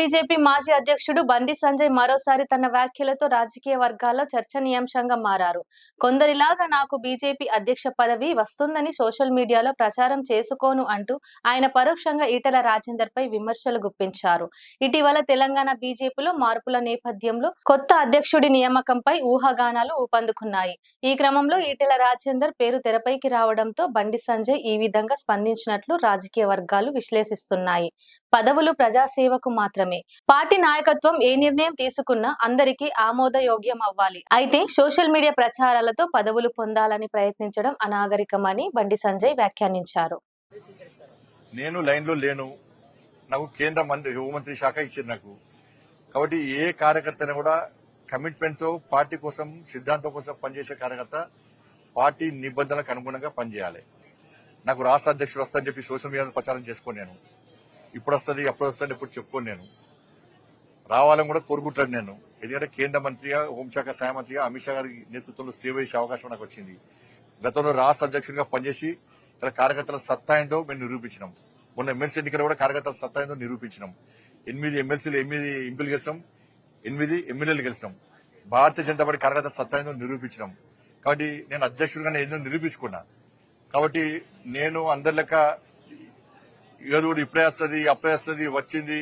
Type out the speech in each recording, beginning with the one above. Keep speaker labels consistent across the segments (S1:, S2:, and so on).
S1: BJP మాజీ అధ్యక్షుడు బండి సంజయ్ మరోసారి తన వ్యాఖ్యలతో రాజకీయ వర్గాల్లో చర్చనీయాంశంగా మారారు. కొందరిలాగా నాకు బీజేపీ అధ్యక్ష పదవి వస్తుందని సోషల్ మీడియాలో ప్రచారం చేసుకోను అంటూ ఆయన పరోక్షంగా ఈటల రాజేందర్ పై విమర్శలు గుప్పించారు. ఇటీవల తెలంగాణ బీజేపీలో మార్పుల నేపథ్యంలో కొత్త అధ్యక్షుడి నియామకంపై ఊహాగానాలు ఊపందుకున్నాయి. ఈ క్రమంలో ఈటెల రాజేందర్ పేరు తెరపైకి రావడంతో బండి సంజయ్ ఈ విధంగా స్పందించినట్లు రాజకీయ వర్గాలు విశ్లేషిస్తున్నాయి. పదవులు ప్రజాసేవకు మాత్రమే. పార్టీ నాయకత్వం ఏ నిర్ణయం తీసుకున్నా అందరికీ ఆమోదయోగ్యం అవ్వాలి. అయితే సోషల్ మీడియా ప్రచారాలతో పదవులు పొందాలని ప్రయత్నించడం అనాగరికమని బండి సంజయ్ వ్యాఖ్యానించారు.
S2: నేను లైన్లో లేను. నాకు కేంద్ర మంత్రి హోంమంత్రి శాఖ ఇచ్చింది నాకు. కాబట్టి ఏ కార్యకర్తను కూడా కమిట్మెంట్తో పార్టీ కోసం సిద్ధాంతం కోసం పనిచేసే కార్యకర్త పార్టీ నిబంధనలకు అనుగుణంగా పనిచేయాలి. నాకు రాష్ట్ర అధ్యక్షుడు వస్తా అని చెప్పి సోషల్ మీడియాలో ప్రచారం చేసుకోను నేను. ఇప్పుడు వస్తుంది అప్పుడు వస్తుంది ఇప్పుడు చెప్పుకోను నేను. రావాలని కూడా కోరుకుంటాను నేను. ఎందుకంటే కేంద్ర మంత్రిగా హోంశాఖ సహాయ మంత్రిగా అమిత్ షా గారి నేతృత్వంలో సేవ చేసే అవకాశం నాకు వచ్చింది. గతంలో రాష్ట్ర అధ్యక్షుడిగా పనిచేసి ఇక్కడ కార్యకర్తల సత్తా ఏందో మేము నిరూపించినాం. మొన్న ఎమ్మెల్సీ ఎన్నికలు కూడా కార్యకర్తల సత్తా ఏందో నిరూపించినాం. ఎనిమిది ఎమ్మెల్సీలు ఎనిమిది ఎంపీలు గెలిచాం. ఎనిమిది ఎమ్మెల్యేలు గెలిచినాం భారతీయ జనతా పార్టీ కార్యకర్తల సత్తా ఏందో నిరూపించినాం. కాబట్టి నేను అధ్యక్షుడిగా ఏందో నిరూపించుకున్నా. కాబట్టి నేను అందరి లెక్క ఏదో ఇప్పుడే వస్తుంది అప్పుడే వస్తుంది వచ్చింది.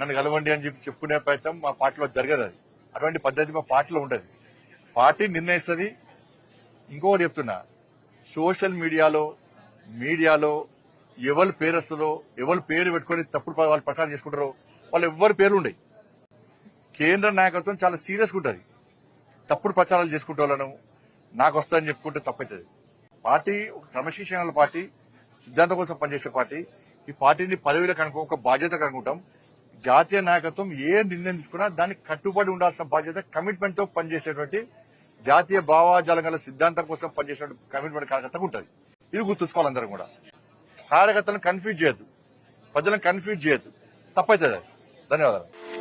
S2: నన్ను కలవండి అని చెప్పి చెప్పుకునే ప్రయత్నం మా పార్టీలో జరగదు అది. అటువంటి పద్ధతి మా పార్టీలో ఉండదు. పార్టీ నిర్ణయిస్తుంది. ఇంకొకటి చెప్తున్నా సోషల్ మీడియాలో మీడియాలో ఎవరి పేరు వస్తుందో ఎవరి పేరు పెట్టుకొని తప్పుడు వాళ్ళు ప్రచారం చేసుకుంటారో వాళ్ళు ఎవరి పేర్లు ఉండయి. కేంద్ర నాయకత్వం చాలా సీరియస్గా ఉంటుంది. తప్పుడు ప్రచారాలు చేసుకుంటే వాళ్ళను నాకు వస్తుందని చెప్పుకుంటే తప్పవుతుంది పార్టీ ఒక క్రమశిక్షణ పార్టీ సిద్ధాంతం కోసం పనిచేసే పార్టీ. ఈ పార్టీని పదవిలో కనుక ఒక బాధ్యత కనుక్కుంటాం జాతీయ నాయకత్వం ఏ నిర్ణయం తీసుకున్నా దానికి కట్టుబడి ఉండాల్సిన బాధ్యత కమిట్మెంట్తో పనిచేసేటువంటి జాతీయ భావాజాలం గల సిద్ధాంతం కోసం పనిచేసే కమిట్మెంట్ కార్యకర్తకు ఉంటుంది. ఇది గుర్తుంచుకోవాలి అందరం కూడా. కార్యకర్తలను కన్ఫ్యూజ్ చేయొద్దు. ప్రజలను కన్ఫ్యూజ్ చేయొద్దు. తప్పైతుంది ధన్యవాదాలు.